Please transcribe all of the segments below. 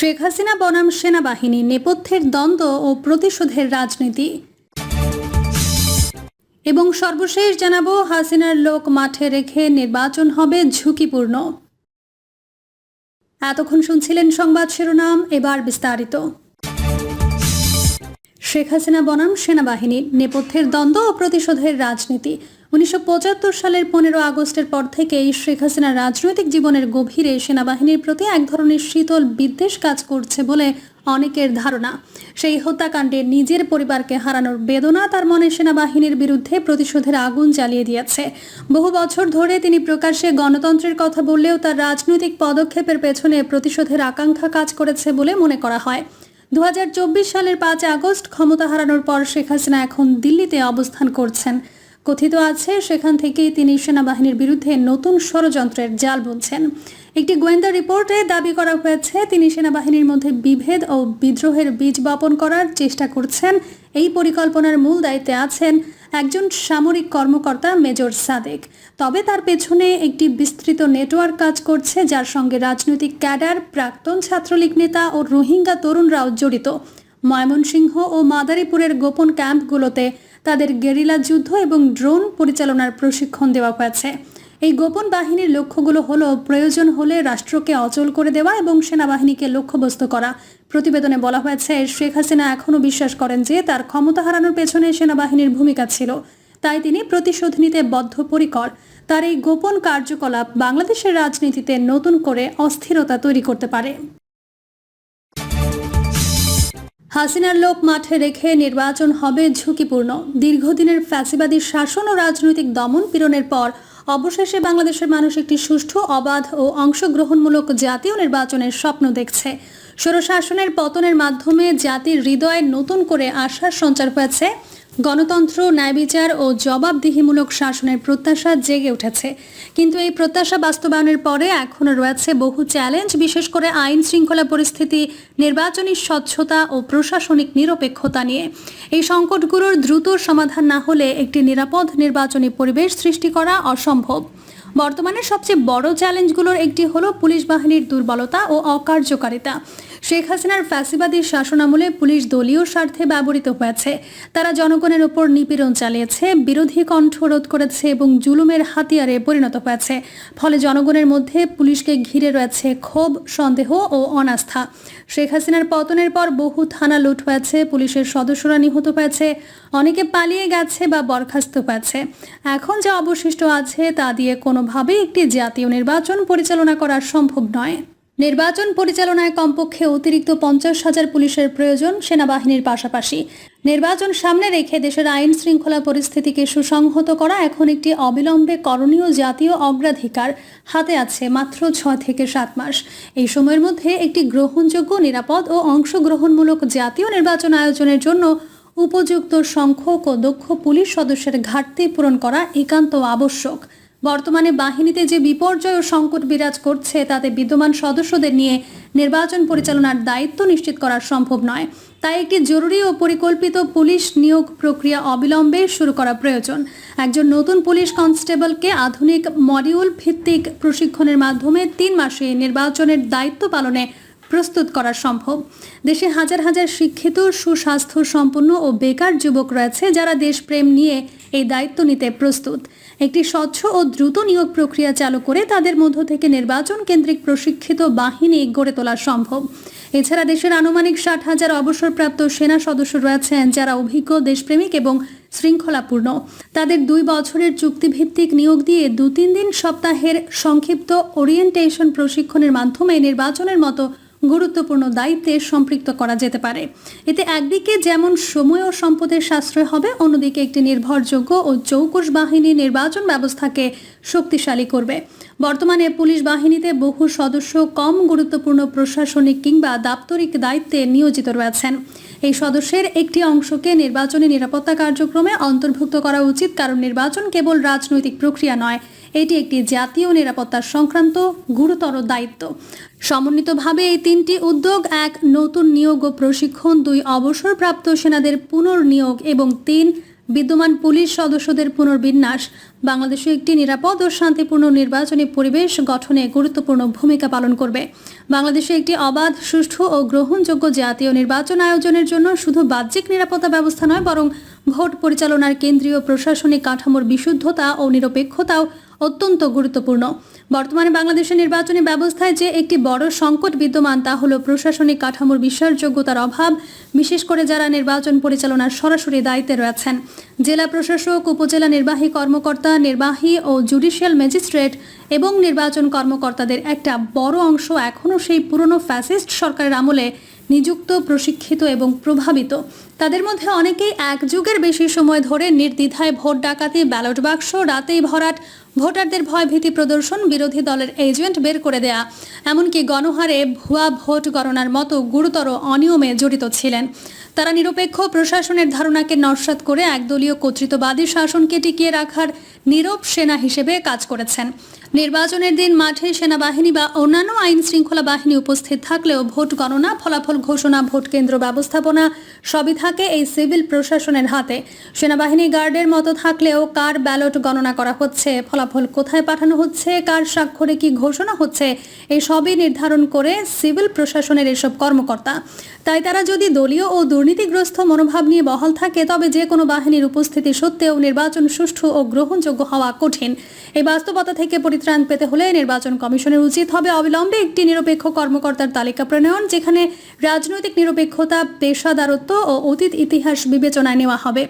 শেখ হাসিনা বনাম সেনাবাহিনী নেপথ্যের দ্বন্দ্ব ও প্রতিশোধের রাজনীতি। এবং সর্বশেষ জানাব, হাসিনার লোক মাঠে রেখে নির্বাচন হবে ঝুঁকিপূর্ণ। এতক্ষণ শুনছিলেন সংবাদ শিরোনাম, এবার বিস্তারিত। শেখ হাসিনা বনাম সেনাবাহিনী নেপথ্যের দ্বন্দ্ব ও প্রতিশোধের রাজনীতি। উনিশশো সালের পনেরো আগস্টের পর থেকেই শেখ হাসিনার রাজনৈতিক জীবনের গভীরে সেনাবাহিনীর প্রতি এক ধরনের শীতল বিদ্বেষ কাজ করছে বলে অনেকের ধারণা। সেই হত্যাকাণ্ডে নিজের পরিবারকে হারানোর বেদনা তার মনে সেনাবাহিনীর বিরুদ্ধে প্রতিশোধের আগুন জ্বালিয়ে দিয়েছে। বহু বছর ধরে তিনি প্রকাশ্যে গণতন্ত্রের কথা বললেও তার রাজনৈতিক পদক্ষেপের পেছনে প্রতিশোধের আকাঙ্ক্ষা কাজ করেছে বলে মনে করা হয়। দু হাজার চব্বিশ সালের পাঁচ আগস্ট ক্ষমতা হারানোর পর শেখ হাসিনা এখন দিল্লিতে অবস্থান করছেন। কথিত আছে, সেখান থেকেই তিনি সেনাবাহিনীর বিরুদ্ধে নতুন ষড়যন্ত্রের জাল বুনছেন। একটি গোয়েন্দা রিপোর্টে দাবি করা হয়েছে, তিনি সেনাবাহিনীর মধ্যে বিভেদ ও বিদ্রোহের বীজ বপন করার চেষ্টা করছেন। এই পরিকল্পনার মূল দায়িত্বে আছেন একজন সামরিক কর্মকর্তা মেজর সাদেক। তবে তার পেছনে একটি বিস্তৃত নেটওয়ার্ক কাজ করছে, যার সঙ্গে রাজনৈতিক ক্যাডার, প্রাক্তন ছাত্রলীগ নেতা ও রোহিঙ্গা তরুণরাও জড়িত। ময়মনসিংহ ও মাদারীপুরের গোপন ক্যাম্পগুলোতে তাদের গেরিলা যুদ্ধ এবং ড্রোন পরিচালনার প্রশিক্ষণ দেওয়া হয়েছে। এই গোপন বাহিনীর লক্ষ্যগুলো হলো প্রয়োজন হলে রাষ্ট্রকে অচল করে দেওয়া এবং সেনাবাহিনীকে লক্ষ্যবস্তু করা। প্রতিবেদনে বলা হয়েছে, শেখ হাসিনা এখনও বিশ্বাস করেন যে তার ক্ষমতা হারানোর পেছনে সেনাবাহিনীর ভূমিকা ছিল। তাই তিনি প্রতিশোধ নিতে বদ্ধপরিকর। তার এই গোপন কার্যকলাপ বাংলাদেশের রাজনীতিতে নতুন করে অস্থিরতা তৈরি করতে পারে। হাসিনার লোক মাঠে রেখে নির্বাচন হবে ঝুঁকিপূর্ণ। দীর্ঘদিনের ফ্যাসিবাদী শাসন ও রাজনৈতিক দমন পীড়নের পর অবশেষে বাংলাদেশের মানুষ একটি সুষ্ঠু, অবাধ ও অংশগ্রহণমূলক জাতীয় নির্বাচনের স্বপ্ন দেখছে। স্বরশাসনের পতনের মাধ্যমে জাতির হৃদয়ে নতুন করে আশার সঞ্চার হয়েছে। গণতন্ত্র ন্যায়বিচার ও জবাবদিহিমূলক শাসনের প্রত্যাশা জেগে উঠেছে। কিন্তু এই প্রত্যাশা বাস্তবায়নের পরে এখনও রয়েছে বহু চ্যালেঞ্জ, বিশেষ করে আইন শৃঙ্খলা পরিস্থিতি, নির্বাচনী স্বচ্ছতা ও প্রশাসনিক নিরপেক্ষতা নিয়ে। এই সংকটগুলোর দ্রুত সমাধান না হলে একটি নিরাপদ নির্বাচনী পরিবেশ সৃষ্টি করা অসম্ভব। বর্তমানে সবচেয়ে বড় চ্যালেঞ্জগুলোর একটি হলো পুলিশ বাহিনীর দুর্বলতা ও অকার্যকারিতা। শেখ হাসিনার ফ্যাসিবাদী শাসনামলে পুলিশ দলীয় স্বার্থে ব্যবহৃত হয়েছে। তারা জনগণের ওপর নিপীড়ন চালিয়েছে, বিরোধী কণ্ঠ রোধ করেছে এবং জুলুমের হাতিয়ারে পরিণত হয়েছে। ফলে জনগণের মধ্যে পুলিশকে ঘিরে রয়েছে ক্ষোভ, সন্দেহ ও অনাস্থা। শেখ হাসিনার পতনের পর বহু থানা লুট হয়েছে, পুলিশের সদস্যরা নিহত হয়েছে, অনেকে পালিয়ে গেছে বা বরখাস্ত হয়েছে। এখন যা অবশিষ্ট আছে তা দিয়ে কোনোভাবেই একটি জাতীয় নির্বাচন পরিচালনা করা সম্ভব নয়। নির্বাচন পরিচালনায় কমপক্ষে অতিরিক্ত পঞ্চাশ হাজার পুলিশের প্রয়োজন সেনাবাহিনীর পাশাপাশি। নির্বাচন সামনে রেখে দেশের আইন শৃঙ্খলা পরিস্থিতিকে সুসংহত করা এখন একটি অবিলম্বে করণীয় জাতীয় অগ্রাধিকার হাতে আছে মাত্র ছয় থেকে সাত মাস। এই সময়ের মধ্যে একটি গ্রহণযোগ্য, নিরাপদ ও অংশগ্রহণমূলক জাতীয় নির্বাচন আয়োজনের জন্য উপযুক্ত সংখ্যক ও দক্ষ পুলিশ সদস্যের ঘাটতি পূরণ করা একান্ত আবশ্যক। বর্তমানে বাহিনীতে যে বিপর্যয় ও সংকট বিরাজ করছে, তাতে বিদ্যমান সদস্যদের নিয়ে নির্বাচন পরিচালনার দায়িত্ব নিশ্চিত করা সম্ভব নয়। তাই একটি জরুরি ও পরিকল্পিত পুলিশ নিয়োগ প্রক্রিয়া অবিলম্বে শুরু করা প্রয়োজন। একজন নতুন পুলিশ কনস্টেবলকে আধুনিক মডিউল ভিত্তিক প্রশিক্ষণের মাধ্যমে তিন মাসে নির্বাচনের দায়িত্ব পালনে প্রস্তুত করা সম্ভব। দেশে হাজার হাজার শিক্ষিত, সুস্বাস্থ্য সম্পন্ন ও বেকার যুবক রয়েছে যারা দেশপ্রেম নিয়ে এই দায়িত্ব নিতে প্রস্তুত। একটি স্বচ্ছ ও দ্রুত নিয়োগ প্রক্রিয়া চালু করে তাদের মধ্য থেকে নির্বাচন কেন্দ্রিক প্রশিক্ষিত বাহিনী গড়ে তোলা সম্ভব। এছাড়া দেশের আনুমানিক ষাট হাজার অবসরপ্রাপ্ত সেনা সদস্য রয়েছেন যারা অভিজ্ঞ, দেশপ্রেমিক এবং শৃঙ্খলাপূর্ণ। তাদের দুই বছরের চুক্তিভিত্তিক নিয়োগ দিয়ে দু তিন দিন সপ্তাহের সংক্ষিপ্ত ওরিয়েন্টেশন প্রশিক্ষণের মাধ্যমে নির্বাচনের মতো গুরুত্বপূর্ণ দায়িত্বে সম্পৃক্ত করা যেতে পারে। এতে একদিকে যেমন সময় ও সম্পদের সাশ্রয় হবে, অন্যদিকে একটি নির্ভরযোগ্য ও চৌকস বাহিনী নির্বাচন ব্যবস্থাকে শক্তিশালী করবে। বর্তমানে পুলিশ বাহিনীতে বহু সদস্য কম গুরুত্বপূর্ণ প্রশাসনিক কিংবা দাপ্তরিক দায়িত্বে নিয়োজিত রয়েছেন। এই সদস্যের একটি অংশকে নির্বাচনী নিরাপত্তা কার্যক্রমে অন্তর্ভুক্ত করা উচিত, কারণ নির্বাচন কেবল রাজনৈতিক প্রক্রিয়া নয় এটি একটি জাতীয় নিরাপত্তা সংক্রান্ত গুরুতর দায়িত্ব। সমন্বিতভাবে এই তিনটি উদ্যোগ এক নতুন নিয়োগ ও প্রশিক্ষণ, দুই অবসরপ্রাপ্ত সেনাদের পুনর্নিয়োগ এবং তিন বিদ্যমান পুলিশ সদস্যদের পুনর্বিন্যাস। বাংলাদেশে একটি নিরাপদ ও শান্তিপূর্ণ নির্বাচনী পরিবেশ গঠনে গুরুত্বপূর্ণ ভূমিকা পালন করবে। বাংলাদেশে একটি অবাধ, সুষ্ঠু ও গ্রহণযোগ্য জাতীয় নির্বাচন আয়োজনের জন্য শুধু বাহ্যিক নিরাপত্তা ব্যবস্থা নয়, বরং ভোট পরিচালনার কেন্দ্রীয় প্রশাসনিক কাঠামোর বিশুদ্ধতা ও নিরপেক্ষতাও অত্যন্ত গুরুত্বপূর্ণ। বর্তমানে বাংলাদেশের নির্বাচনী ব্যবস্থায় যে একটি বড় সংকট বিদ্যমান, তা হল প্রশাসনিক কাঠামোর বিশ্বাসযোগ্যতার অভাব। বিশেষ করে যারা নির্বাচন পরিচালনার সরাসরি দায়িত্বে রয়েছেন। জেলা প্রশাসক, উপজেলা নির্বাহী কর্মকর্তা, নির্বাহী ও জুডিশিয়াল ম্যাজিস্ট্রেট এবং নির্বাচন কর্মকর্তাদের একটা বড় অংশ এখনও সেই পুরনো ফ্যাসিস্ট সরকারের আমলে নিযুক্ত, প্রশিক্ষিত এবং প্রভাবিত। তাদের মধ্যে অনেকেই এক যুগের বেশি সময় ধরে নির্দ্বিধায় ভোট ডাকাতি, ব্যালট বাক্স, রাতেই ভরাট, ভোটারদের ভয়ভীতি প্রদর্শন, বিরোধী দলের এজেন্ট বের করে দেয়া। এমনকি গণহারে ভুয়া ভোট গণনার মতো গুরুতর অনিয়মে জড়িত ছিলেন। তারা নিরপেক্ষ প্রশাসনের ধারণাকে নস্যাৎ করে একদলীয় কর্তৃত্ববাদী শাসনকে টিকিয়ে রাখার নীরব সেনা হিসেবে কাজ করেছেন। নির্বাচনের দিন মাঠে সেনাবাহিনী বা অন্যান্য আইন শৃঙ্খলা বাহিনী উপস্থিত থাকলেও ভোট গণনা, ফলাফল ঘোষণা, ভোট কেন্দ্র ব্যবস্থাপনা সবই থাকে এই সিভিল প্রশাসনের হাতে। সেনাবাহিনী গার্ডের মতো থাকলেও কার ব্যালট গণনা করা হচ্ছে, ফলাফল কোথায় পাঠানো হচ্ছে, কার স্বাক্ষরে কি ঘোষণা হচ্ছে, এই সবই নির্ধারণ করে সিভিল প্রশাসনের এসব কর্মকর্তা। তাই তারা যদি দলীয় ও দুর্নীতিগ্রস্ত মনোভাব নিয়ে বহাল থাকে, তবে যে কোনো বাহিনীর উপস্থিতি সত্ত্বেও নির্বাচন সুষ্ঠু ও গ্রহণযোগ্য হওয়া কঠিন। এই বাস্তবতা থেকে পরিত্রাণ পেতে হলে নির্বাচন কমিশনের উচিত হবে অবিলম্বে একটি নিরপেক্ষ কর্মকর্তার তালিকা প্রণয়ন, যেখানে রাজনৈতিক নিরপেক্ষতা, পেশাদারত্ব ও অতীত ইতিহাস বিবেচনায় নেওয়া হবে।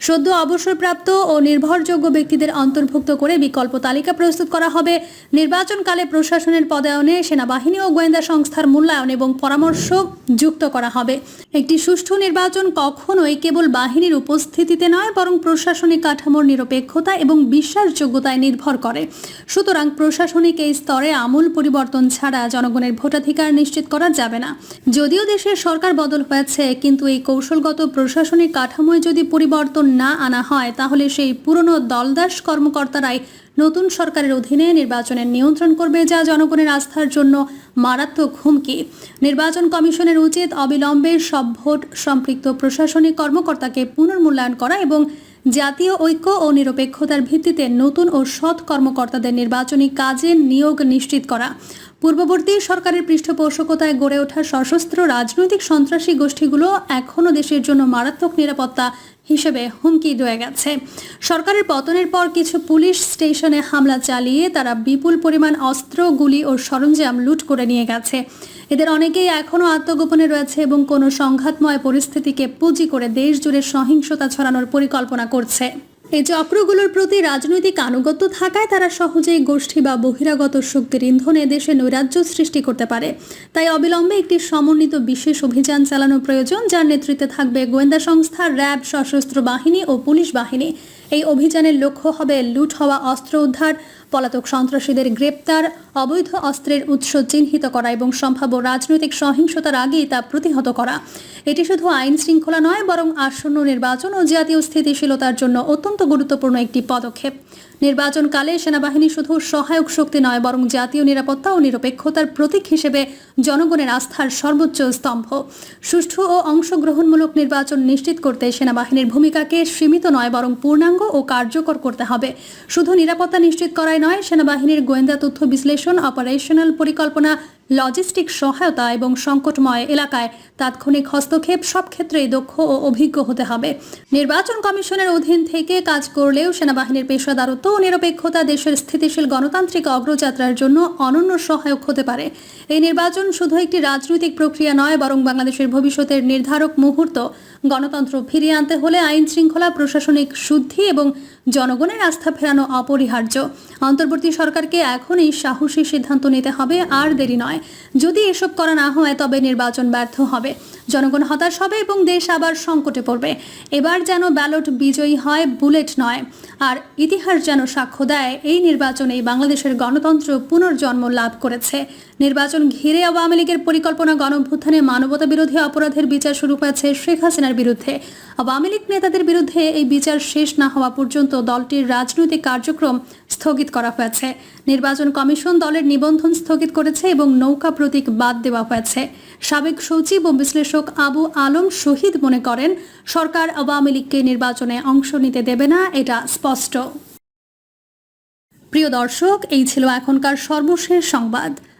সদ্য অবসরপ্রাপ্ত ও নির্ভরযোগ্য ব্যক্তিদের অন্তর্ভুক্ত করে বিকল্প তালিকা প্রস্তুত করা হবে। নির্বাচনকালে প্রশাসনের পদায়নে সেনাবাহিনী ও গোয়েন্দা সংস্থার মূল্যায়ন এবং পরামর্শ যুক্ত করা হবে। একটি সুষ্ঠু নির্বাচন কখনোই কেবল বাহিনীর উপস্থিতিতে নয়, বরং প্রশাসনিক কাঠামোর নিরপেক্ষতা এবং বিশ্বাসযোগ্যতায় নির্ভর করে। সুতরাং প্রশাসনিক এই স্তরে আমূল পরিবর্তন ছাড়া জনগণের ভোটাধিকার নিশ্চিত করা যাবে না। যদিও দেশের সরকার বদল হয়েছে, কিন্তু এই কৌশলগত প্রশাসনিক কাঠামোয় যদি পরিবর্তন না আনা হয়, তাহলে সেই পুরনো দলদাস কর্মকর্তারাই নতুন সরকারের অধীনে নির্বাচনের নিয়ন্ত্রণ করবে, যা জনগণের আস্থার জন্য মারাত্মক হুমকি। নির্বাচন কমিশনের উচিত অবিলম্বে সব ভোট সম্পৃক্ত প্রশাসনিক কর্মকর্তাকে পুনর্মূল্যায়ন করা এবং জাতীয় ঐক্য ও নিরপেক্ষতার ভিত্তিতে নতুন ও সৎ কর্মকর্তাদের নির্বাচনী কাজে নিয়োগ নিশ্চিত করা। পূর্ববর্তী সরকারের পৃষ্ঠপোষকতায় গড়ে ওঠা সশস্ত্র রাজনৈতিক সন্ত্রাসী গোষ্ঠীগুলো এখনও দেশের জন্য মারাত্মক নিরাপত্তা হিসেবে হুমকি রয়ে গেছে। সরকারের পতনের পর কিছু পুলিশ স্টেশনে হামলা চালিয়ে তারা বিপুল পরিমাণ অস্ত্র, গুলি ও সরঞ্জাম লুট করে নিয়ে গেছে। এদের অনেকেই এখনও আত্মগোপনে রয়েছে এবং কোনো সংঘাতময় পরিস্থিতিকে পুঁজি করে দেশ জুড়ে সহিংসতা ছড়ানোর পরিকল্পনা করছে। এই চক্রগুলোর প্রতি রাজনৈতিক আনুগত্য থাকায় তারা সহজেই গোষ্ঠী বা বহিরাগত শক্তির ইন্ধনে দেশে নৈরাজ্য সৃষ্টি করতে পারে। তাই অবিলম্বে একটি সমন্বিত বিশেষ অভিযান চালানো প্রয়োজন, যার নেতৃত্বে থাকবে গোয়েন্দা সংস্থা, র্যাব, সশস্ত্র বাহিনী ও পুলিশ বাহিনী। এই অভিযানের লক্ষ্য হবে লুট হওয়া অস্ত্র উদ্ধার, পলাতক সন্ত্রাসীদের গ্রেপ্তার, অবৈধ অস্ত্রের উৎস চিহ্নিত করা এবং সম্ভাব্য রাজনৈতিক সহিংসতার আগেই তা প্রতিহত করা। এটি শুধু আইন শৃঙ্খলা নয়, বরং আসন্ন নির্বাচন ও জাতীয় স্থিতিশীলতার জন্য অত্যন্ত গুরুত্বপূর্ণ একটি পদক্ষেপ। নির্বাচনকালে সেনাবাহিনী শুধু সহায়ক শক্তি নয়, বরং জাতীয় নিরাপত্তা ও নিরপেক্ষতার প্রতীক হিসেবে জনগণের আস্থার সর্বোচ্চ স্তম্ভ। সুষ্ঠু ও অংশগ্রহণমূলক নির্বাচন নিশ্চিত করতে সেনাবাহিনীর ভূমিকাকে সীমিত নয়, বরং পূর্ণাঙ্গ ও কার্যকর করতে হবে। শুধু নিরাপত্তা নিশ্চিত করাই নয়, সেনাবাহিনীর গোয়েন্দা তথ্য বিশ্লেষণ, অপারেশনাল পরিকল্পনা লজিস্টিক সহায়তা এবং সংকটময় এলাকায় তাৎক্ষণিক হস্তক্ষেপ সব ক্ষেত্রেই দক্ষ ও অভিজ্ঞ হতে হবে। নির্বাচন কমিশনের অধীন থেকে কাজ করলেও সেনাবাহিনীর পেশাদারত্ব ও নিরপেক্ষতা দেশের স্থিতিশীল গণতান্ত্রিক অগ্রযাত্রার জন্য অনন্য সহায়ক হতে পারে। এই নির্বাচন শুধু একটি রাজনৈতিক প্রক্রিয়া নয়, বরং বাংলাদেশের ভবিষ্যতের নির্ধারক মুহূর্ত। গণতন্ত্র ফিরিয়ে আনতে হলে আইন শৃঙ্খলা, প্রশাসনিক শুদ্ধি এবং জনগণের আস্থা ফেরানো অপরিহার্য। অন্তর্বর্তী সরকারকে এখনই সাহসী সিদ্ধান্ত নিতে হবে, আর দেরি নয়। যদি এসব করা না হয়, তবে নির্বাচন ব্যর্থ হবে। জনগণ হতাশ হবে এবং দেশ আবার সংকটে পড়বে। এবার যেন ব্যালট বিজয়ী হয়, বুলেট নয়। আর ইতিহাস যেন সাক্ষ্য দেয়, এই নির্বাচনেই বাংলাদেশের গণতন্ত্র পুনর্জন্ম লাভ করেছে। নির্বাচন নির্বাচন ঘিরে আওয়ামী লীগের পরিকল্পনা গণভ্যুত্থানে মানবতা বিরোধী অপরাধের বিচার শুরু হয়েছে শেখ হাসিনার বিরুদ্ধে। আওয়ামী লীগ নেতাদের বিরুদ্ধে এই বিচার শেষ না হওয়া পর্যন্ত দলটির রাজনৈতিক কার্যক্রম স্থগিত করা হয়েছে। নির্বাচন কমিশন দলের নিবন্ধন স্থগিত করেছে এবং নৌকা প্রতীক বাদ দেওয়া হয়েছে। সাবেক সচিব ও বিশ্লেষক আবু আলম শহীদ মনে করেন, সরকার আওয়ামী লীগকে নির্বাচনে অংশ নিতে দেবে না, এটা স্পষ্ট। প্রিয় দর্শক, এই ছিল এখনকার সর্বশেষ সংবাদ।